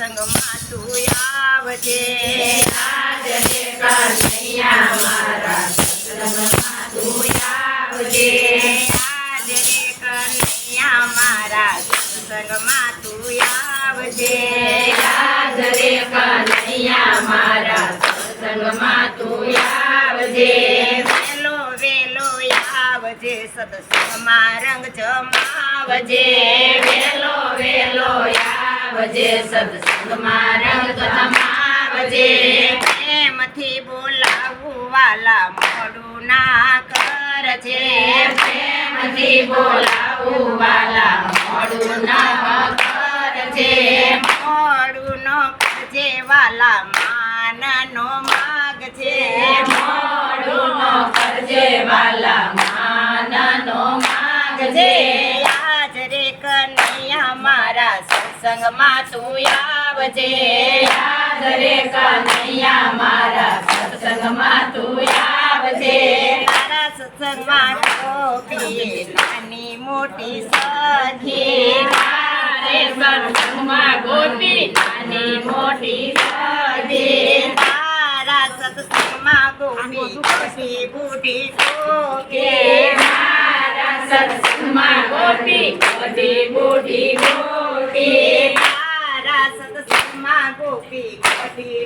સત્સંગમાં તું આવજે આજે કનૈયા મારા સત્સંગમાં તું આવજે રે કનૈયા મારા સત્સંગમાં તું આવજે રે કનૈયા મારા સત્સંગમાં તું આવજે વેલો વેલો આવજે સદસંગમાં રંગ જમાવજે વેલો વેલો આવજે સત્સંગમાં રંગ જમાવજે પ્રેમથી બોલાવું વાલા મોડું ના કરજે. પ્રેમથી બોલાવું વાલા મોડું ના કરજે. મોડું ન કરજે વાલા માનનો માગજે. મોડું નો કરજે વાલા માનનો માગજે. આજ સત્સંગમાં તું આવજે યાદ રે કનૈયા મારા સત્સંગમાં તું આવજે તારા સત્સંગમાં ગોપી નાની મોટી સખી તારે સત્સંગમાં ગોપી નાની મોટી સધી તારા સત્સંગમાં ગોપી ગોપી બુઢી કે ગોપી મારા સત્સંગમાં ગોપી બધી બુઢી ગોપી તારા સત્સંગમાં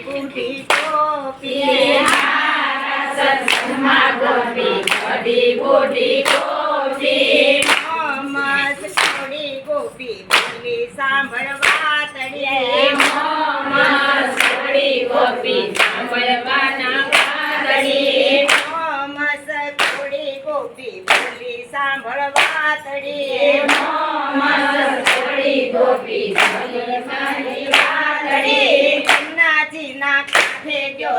ગોપી બુઢી મારા સત્સંગમાં ગોપી બધી બુઢી ગોપી મસ્ત છોડી ગોપી બોલી સાંભળવા તળિયે મોમાં છોડી ગોપી સાંભળવાના વાદળી મસ્ત છોડી ગોપી બોલી સાંભળવા તળિયે મોમાં છોડી ગોપી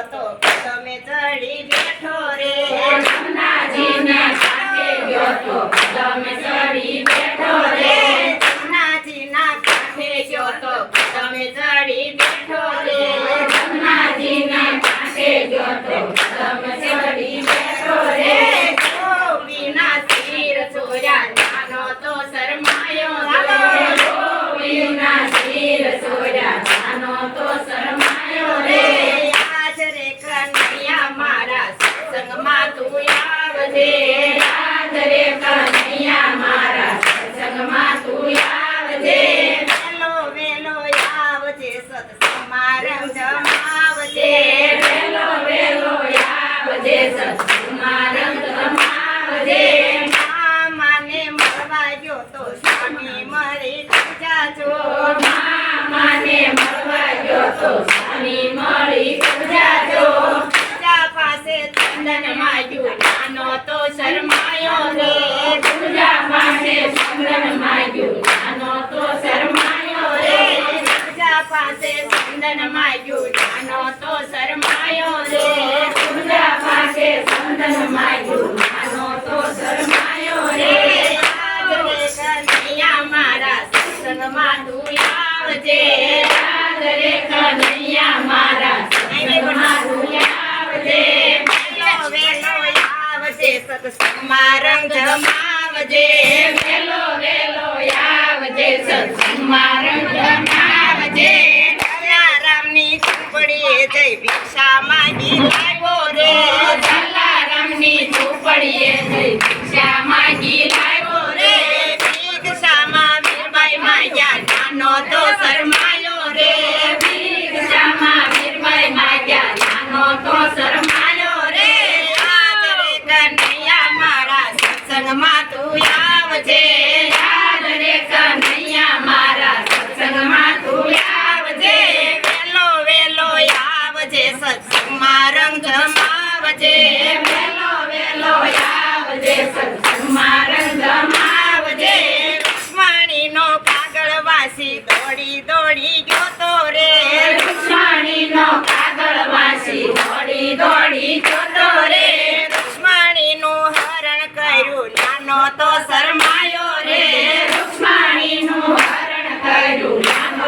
તો તમે ચડી શરમાયો રે. પૂજા ચંદન માગ્યું નાનો તો શરમાયો પૂજા પાસે સુંદર માયું નાનો તો શરમાયો રે. પૂજા પાસે સુંદર માયું નાનો તો શરમાયો રે. મારા સત્સંગમાં તું આવજે રે કનૈયા મારા સત્સંગમાં તું આવજે આવજે સત્સંગમાં રંગ જમાવજે. વેલો વેલો આવજે સત્સંગમાં રંગ રમાવજે જઈ ભિક્ષા માંગી લાવ્યો રે જલારામની ઝૂંપડીએ જઈ લાવ્યો ભિક્ષામાં વીરબાઈ માંગ્યા નાનો તો શરમાયો દોડી ગયો તો રે. રૂક્ષ્મણીનો કાગળ વાસી દોડી દોડી જોતો રે. રૂક્ષ્મણીનું હરણ કર્યું નાનો તો શરમાયો રે. રૂક્ષ્મણીનું હરણ કર્યું નાનો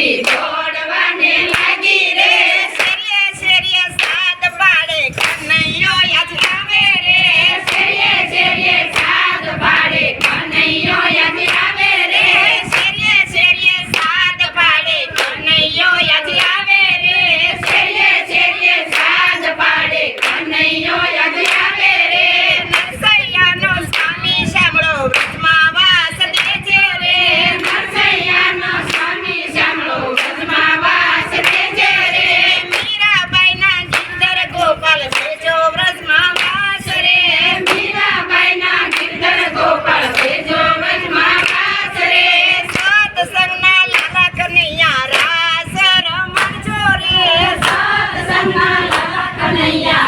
ปีโต 哎呀。